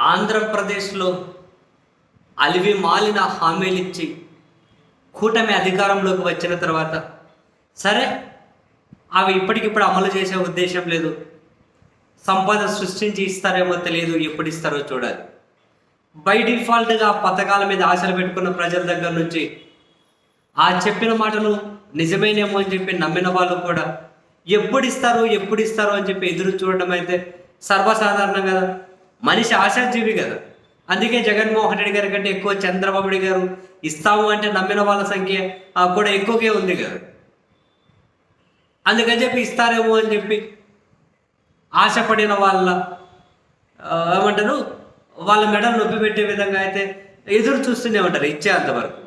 ఆంధ్రప్రదేశ్లో అలివి మాలిన హామీలు ఇచ్చి కూటమి అధికారంలోకి వచ్చిన తర్వాత సరే అవి ఇప్పటికిప్పుడు అమలు చేసే ఉద్దేశం లేదు. సంపద సృష్టించి ఇస్తారేమో తెలియదు ఎప్పుడు ఇస్తారో చూడాలి. బై డిఫాల్ట్గా పథకాల మీద ఆశలు పెట్టుకున్న ప్రజల దగ్గర నుంచి ఆ చెప్పిన మాటలు నిజమేనేమో అని చెప్పి నమ్మిన వాళ్ళు కూడా ఎప్పుడు ఇస్తారు ఎప్పుడు ఇస్తారు అని చెప్పి ఎదురు చూడడం అయితే సర్వసాధారణం కదా. మనిషి ఆశాజీవి కదా. అందుకే జగన్మోహన్ రెడ్డి గారి కంటే ఎక్కువ చంద్రబాబు నాయుడు గారు ఇస్తాము అంటే నమ్మిన వాళ్ళ సంఖ్య ఆ, కూడా ఎక్కువగా ఉంది కదా. అందుకని చెప్పి ఇస్తారేమో అని చెప్పి ఆశపడిన వాళ్ళ ఏమంటారు వాళ్ళ మెడలు నొప్పి పెట్టే విధంగా అయితే ఎదురు చూస్తూనే ఉంటారు ఇచ్చేంతవరకు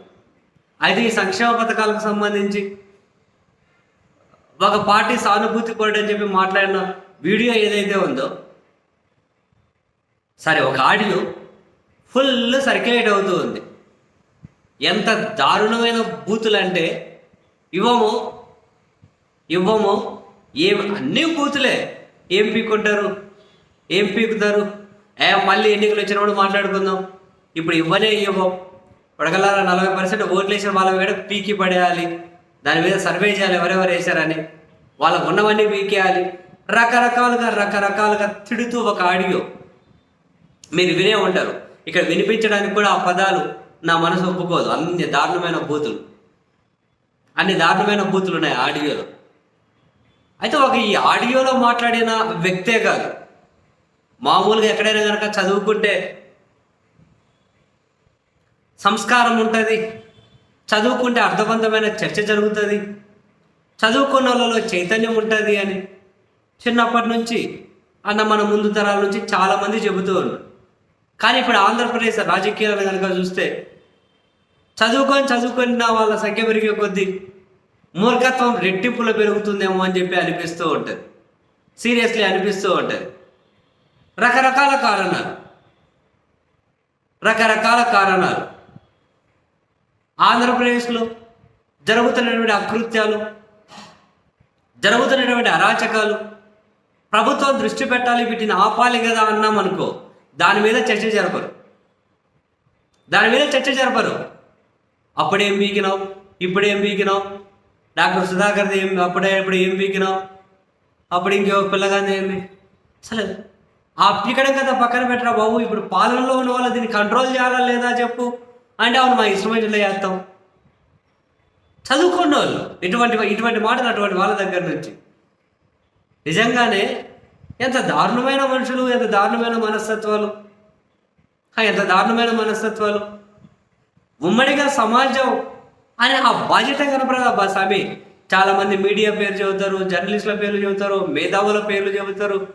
అయితే ఈ సంక్షేమ పథకాలకు సంబంధించి ఒక పార్టీ సానుభూతి పడని అని చెప్పి మాట్లాడిన వీడియో ఏదైతే ఉందో సరే ఒక ఆడియో ఫుల్ సర్క్యులేట్ అవుతూ ఉంది. ఎంత దారుణమైన బూతులు అంటే ఇవ్వము ఇవ్వము ఏం అన్నీ బూతులే. ఏం పీక్కుంటారు? ఏం పీకుతారు? ఏ మళ్ళీ ఎన్నికలు వచ్చినప్పుడు మాట్లాడుకుందాం. ఇప్పుడు ఇవ్వనే ఇవ్వం. పడగలారా నలభై పర్సెంట్ ఓట్లు వేసిన వాళ్ళ మీద పీకి పడేయాలి. దాని మీద సర్వే చేయాలి ఎవరెవరు వేశారని. వాళ్ళకు ఉన్నవన్నీ పీకేయాలి. రకరకాలుగా రకరకాలుగా తిడుతూ ఒక ఆడియో. మీరు వినే ఉంటారు. ఇక్కడ వినిపించడానికి కూడా ఆ పదాలు నా మనసు ఒప్పుకోదు. అన్ని దారుణమైన బూతులు. అన్ని దారుణమైన బూతులు ఉన్నాయి ఆడియోలో. అయితే ఒక ఈ ఆడియోలో మాట్లాడిన వ్యక్తే కాదు. మామూలుగా ఎక్కడైనా కనుక చదువుకుంటే సంస్కారం ఉంటుంది. చదువుకుంటే అర్థవంతమైన చర్చ జరుగుతుంది. చదువుకున్న వాళ్ళలో చైతన్యం ఉంటుంది అని చిన్నప్పటి నుంచి అన్న మన ముందు తరాల నుంచి చాలామంది చెబుతూ ఉన్నారు. కానీ ఇప్పుడు ఆంధ్రప్రదేశ్ రాజకీయాలను కనుక చూస్తే చదువుకొని చదువుకున్న వాళ్ళ సంఖ్య పెరిగే కొద్దీ మూర్ఖత్వం రెట్టింపులో పెరుగుతుందేమో అని చెప్పి అనిపిస్తూ ఉంటుంది. సీరియస్లీ అనిపిస్తూ ఉంటుంది. రకరకాల కారణాలు. రకరకాల కారణాలు. ఆంధ్రప్రదేశ్లో జరుగుతున్నటువంటి అకృత్యాలు జరుగుతున్నటువంటి అరాచకాలు ప్రభుత్వం దృష్టి పెట్టాలి వీటిని ఆపాలి కదా అన్నాం అనుకో దాని మీద చర్చ జరపరు. దాని మీద చర్చ జరపరు. అప్పుడేం పీకినావు? ఇప్పుడేం పీకినావు? డాక్టర్ సుధాకర్ ఏం అప్పుడే ఇప్పుడు ఏం పీకినావు? అప్పుడు ఇంకో పిల్లగానే ఏమి? అసలు ఆ పీకడం కదా పక్కన పెట్టరా బాబు? ఇప్పుడు పాలనలో ఉన్న వాళ్ళు దీన్ని కంట్రోల్ చేయాలా లేదా చెప్పు? అంటే అవును మా ఇష్టమైన చేస్తాం. చదువుకున్న వాళ్ళు ఇటువంటి ఇటువంటి మాటలు అటువంటి వాళ్ళ దగ్గర నుంచి. నిజంగానే ఎంత దారుణమైన మనుషులు ఎంత దారుణమైన మనస్తత్వాలు. ఎంత దారుణమైన మనస్తత్వాలు. ఉమ్మడిగా సమాజం అని ఆ బాధ్యత కనపడదు అబ్బా స్వామి చాలామంది మీడియా పేరు చెబుతారు జర్నలిస్టుల పేర్లు చెబుతారు మేధావుల పేర్లు చెబుతారు.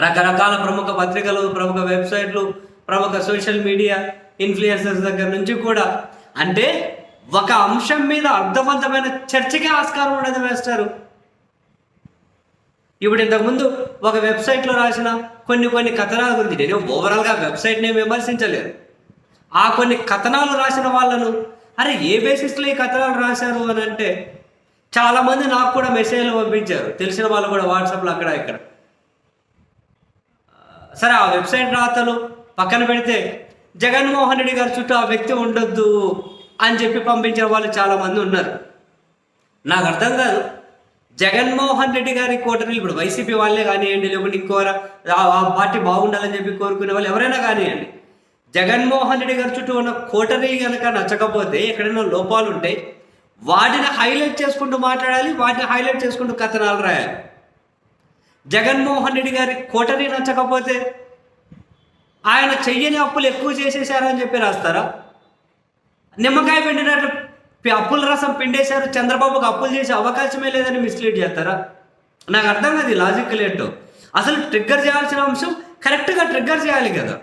రకరకాల ప్రముఖ పత్రికలు ప్రముఖ వెబ్సైట్లు ప్రముఖ సోషల్ మీడియా ఇన్ఫ్లుయెన్సర్స్ దగ్గర నుంచి కూడా. అంటే ఒక అంశం మీద అర్థవంతమైన చర్చకే ఆస్కారం ఉండదు వేస్తారు ఇప్పుడు ఇంతకుముందు ఒక వెబ్సైట్లో రాసిన కొన్ని కొన్ని కథనాల గురించి నేను ఓవరాల్గా వెబ్సైట్ని విమర్శించలేదు. ఆ కొన్ని కథనాలు రాసిన వాళ్ళను అరే ఏ బేసిస్లో ఈ కథనాలు రాశారు? అని అంటే చాలామంది నాకు కూడా మెసేజ్లు పంపించారు. తెలిసిన వాళ్ళు కూడా వాట్సాప్లో అక్కడ ఇక్కడ. సరే ఆ వెబ్సైట్ రాతలు పక్కన పెడితే జగన్మోహన్ రెడ్డి గారి చుట్టూ ఆ వ్యక్తి ఉండొద్దు అని చెప్పి పంపించిన వాళ్ళు చాలామంది ఉన్నారు. నాకు అర్థం కాదు. జగన్మోహన్ రెడ్డి గారి కోటరీ ఇప్పుడు వైసీపీ వాళ్ళే కానివ్వండి లేకుంటే ఇంకోరా ఆ- పార్టీ బాగుండాలని చెప్పి కోరుకునే వాళ్ళు ఎవరైనా కానివ్వండి. జగన్మోహన్ రెడ్డి గారి చుట్టూ ఉన్న కోటరీ కనుక నచ్చకపోతే ఎక్కడైనా లోపాలు ఉంటాయి వాటిని హైలైట్ చేసుకుంటూ మాట్లాడాలి వాటిని హైలైట్ చేసుకుంటూ కథనాలు రాయాలి. జగన్మోహన్ రెడ్డి గారి కోటరీ నచ్చకపోతే ఆయన చెయ్యని అప్పులు ఎక్కువ చేసేసారని చెప్పి రాస్తారా? నిమ్మకాయ పెట్టినట్లు అప్పుల రసం పిండేశారు చంద్రబాబుకు అప్పులు చేసే అవకాశమే లేదని మిస్లీడ్ చేస్తారా? నాకు అర్థం కాదు లాజిక్ ఏంటో అసలు ట్రిగ్గర్ చేయాల్సిన అంశం కరెక్ట్గా ట్రిగ్గర్ చేయాలి కదా.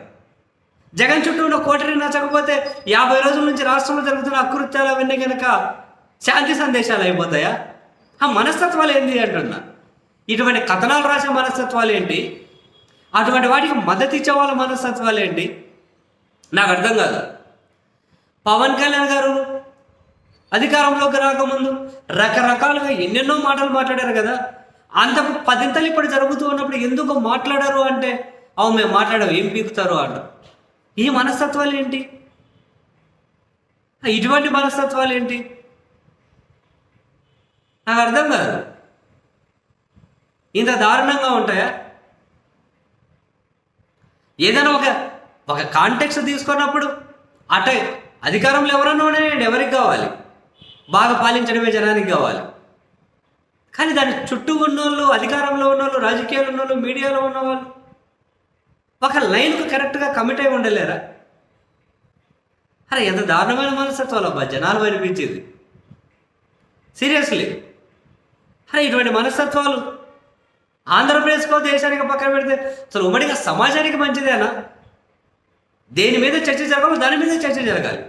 జగన్ చుట్టూ ఉన్న కోటరీ నచ్చకపోతే యాభై రోజుల నుంచి రాష్ట్రంలో జరుగుతున్న అకృత్యాలు అవన్నీ కనుక శాంతి సందేశాలు అయిపోతాయా? ఆ మనస్తత్వాలు ఏంటి అంటున్నా. ఇటువంటి కథనాలు రాసే మనస్తత్వాలు ఏంటి? అటువంటి వాటికి మద్దతు ఇచ్చే వాళ్ళ మనస్తత్వాలు ఏంటి? నాకు అర్థం కాదు. పవన్ కళ్యాణ్ గారు అధికారంలోకి రాకముందు రకరకాలుగా ఎన్నెన్నో మాటలు మాట్లాడారు కదా. అంత పదింతలు ఇప్పుడు జరుగుతూ ఉన్నప్పుడు ఎందుకు మాట్లాడారు అంటే అవు మేము మాట్లాడాము ఏం పీకుతారు అంట. ఈ మనస్తత్వాలు ఏంటి? ఇటువంటి మనస్తత్వాలు ఏంటి? నాకు అర్థం కాదు. ఇంత దారుణంగా ఉంటాయా? ఏదైనా ఒక ఒక కాంటెక్స్ట్ తీసుకున్నప్పుడు అట అధికారంలో ఎవరన్నా ఉండేయండి ఎవరికి కావాలి? బాగా పాలించడమే జనానికి కావాలి. కానీ దాని చుట్టూ ఉన్నోళ్ళు అధికారంలో ఉన్నోళ్ళు రాజకీయాలు ఉన్నోళ్ళు మీడియాలో ఉన్నవాళ్ళు ఒక లైన్కు కరెక్ట్గా కమిట్ అయి ఉండలేరా? అరే ఎంత దారుణమైన మనస్తత్వాలు అబ్బా జనాలు అనిపించేది సీరియస్లీ. అరే ఇటువంటి మనస్తత్వాలు ఆంధ్రప్రదేశ్కో దేశానికి పక్కన పెడితే అసలు ఉమ్మడిగా సమాజానికి మంచిదేనా? దేని మీద చర్చ జరగాలి దాని మీద చర్చ జరగాలి.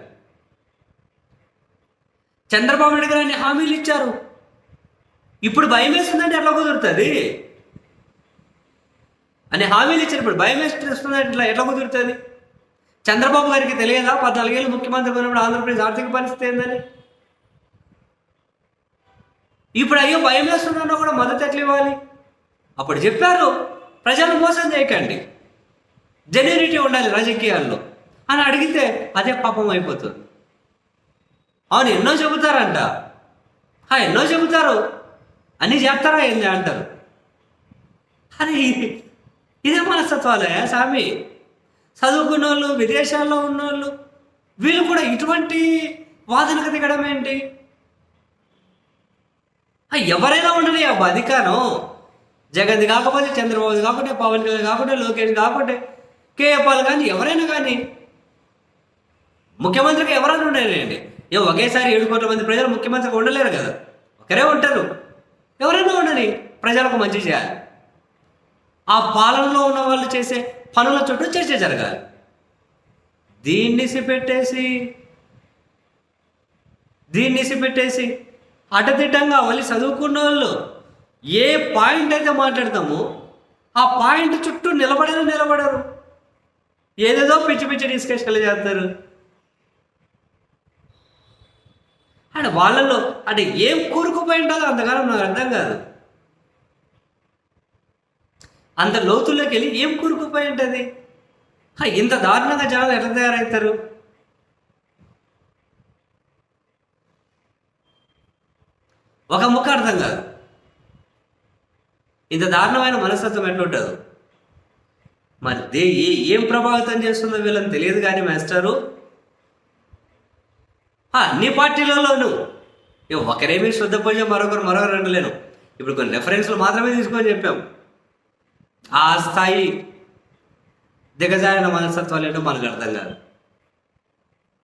చంద్రబాబు నాయుడు గారు అన్ని హామీలు ఇచ్చారు. ఇప్పుడు భయం వేస్తుందంటే ఎట్లా కుదురుతుంది? అని హామీలు ఇచ్చారు ఇప్పుడు భయం వేస్తుందంటే ఎట్లా ఎట్లా కుదురుతుంది? చంద్రబాబు గారికి తెలియదా? పద్నాలుగేళ్ళు ముఖ్యమంత్రి ఉన్నప్పుడు ఆంధ్రప్రదేశ్ ఆర్థిక పరిస్థితి ఏందని? ఇప్పుడు అయ్యో భయం వేస్తుందన్నా కూడా మద్దతు ఎట్లా ఇవ్వాలి? అప్పుడు చెప్పారు ప్రజలను మోసం చేయకండి. జెన్యూనిటీ ఉండాలి రాజకీయాల్లో. అని అడిగితే అదే పాపం అయిపోతుంది. అవును ఎన్నో చెబుతారంట. ఎన్నో చెబుతారు. అన్నీ చెప్తారా ఏంది అంటారు. అరే ఇదే మనస్తత్వాలే స్వామి. చదువుకున్న వాళ్ళు విదేశాల్లో ఉన్నోళ్ళు వీళ్ళు కూడా ఇటువంటి వాదనకు దిగడం ఏంటి? ఎవరైనా ఉండని ఆ అధికారం. జగన్ కాకపోతే చంద్రబాబు కాకుంటే పవన్ కళ్యాణ్ కాకుంటే లోకేష్ కాకుంటే కేఏపాల్ కానీ ఎవరైనా కానీ ముఖ్యమంత్రికి ఎవరైనా ఉండేనండి. ఏ ఒకేసారి ఏడు కోట్ల మంది ప్రజలు ముఖ్యమంత్రిగా ఉండలేరు కదా. ఒకరే ఉంటారు. ఎవరైనా ఉండని ప్రజలకు మంచి చేయాలి. ఆ పాలనలో ఉన్న వాళ్ళు చేసే పనుల చుట్టూ చర్చ జరగాలి. దీన్ని పెట్టేసి దీన్ని పెట్టేసి అటతిట్టంగా మళ్ళీ చదువుకున్న వాళ్ళు ఏ పాయింట్ అయితే మాట్లాడతామో ఆ పాయింట్ చుట్టూ నిలబడరు నిలబడరు. ఏదేదో పిచ్చి పిచ్చి డిస్కషన్లు చేస్తారు. అంటే వాళ్ళలో అంటే ఏం కూరుకుపోయి ఉంటుందో అంతకాలం నాకు అర్థం కాదు. అంత లోతుల్లోకి వెళ్ళి ఏం కూరుకుపోయి ఉంటుంది? ఇంత దారుణంగా జనాలు ఎట్లా తయారవుతారు? ఒక ముక్క అర్థం కాదు. ఇంత దారుణమైన మనస్తత్వం ఎట్లుంటుంది మరి దే ఏ ఏం ప్రభావితం చేస్తుందో వీళ్ళని తెలియదు కానీ మాస్టరు. ఆ, అన్ని పార్టీలలోనూ ఒకరేమీ శ్రద్ధ పోయే మరొకరు మరొకరు అనలేను ఇప్పుడు కొన్ని రెఫరెన్స్లు మాత్రమే తీసుకొని చెప్పాం. ఆ స్థాయి దిగజారిన మనస్తత్వాలు ఏంటో మనకు అర్థం కాదు.